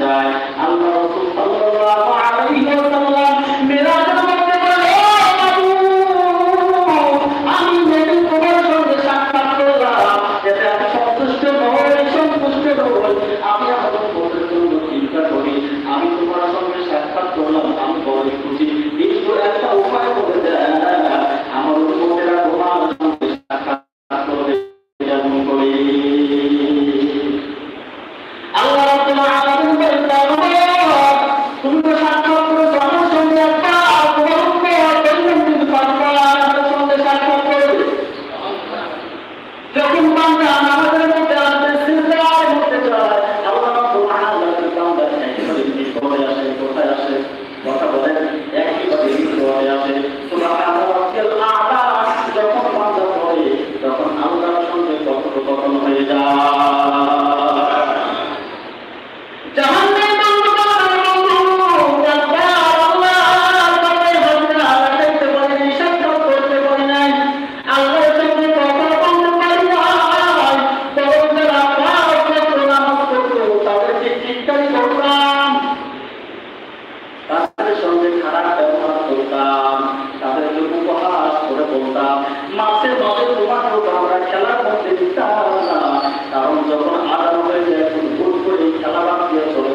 যায় আল্লাহ মাসে মাসে তোমাকেও তো আমরা খেলার মধ্যে দিতাম না। কারণ যখন আদান হয়ে যায় তুমি ভুল করে খেলা বাদ দিয়ে চলে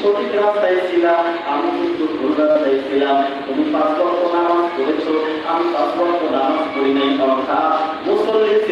সঠিক রাস্তায় ছিলাম আমি কিন্তু পাঁচ লক্ষ নামাজ করেছ আমি পাঁচ লক্ষ নামাজ করি নাই, অর্থাৎ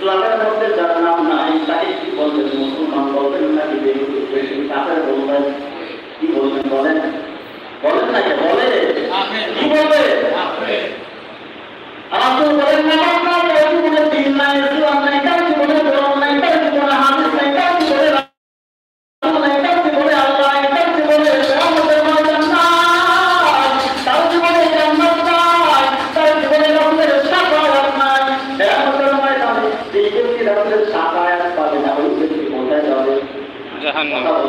ইসলামের মধ্যে যার নাম নাই তাকে কি বলবেন? মুসলমান বলবেন নাকি কাপের বলবেন? কি বলবেন বলেন? বলেন নাকি? বলে। কি বলবে?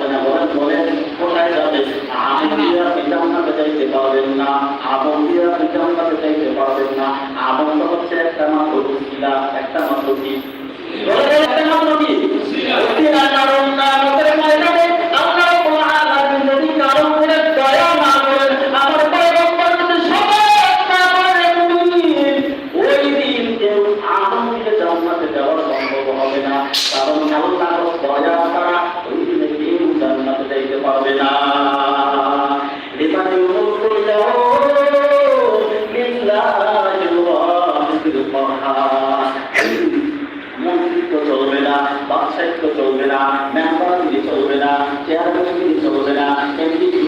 হবে না বলেন বলেন, কোথায় যাবে? আমিরা পিতামাতাকে চাইতে পারবেন না আবন্দিরা পিতামাতাকে চাইতে পারবেন না। আবন্ধ হচ্ছে একটা মাত্র শিলা, একটা মাত্র কি একটা মাত্র কি কারণ না। কারণ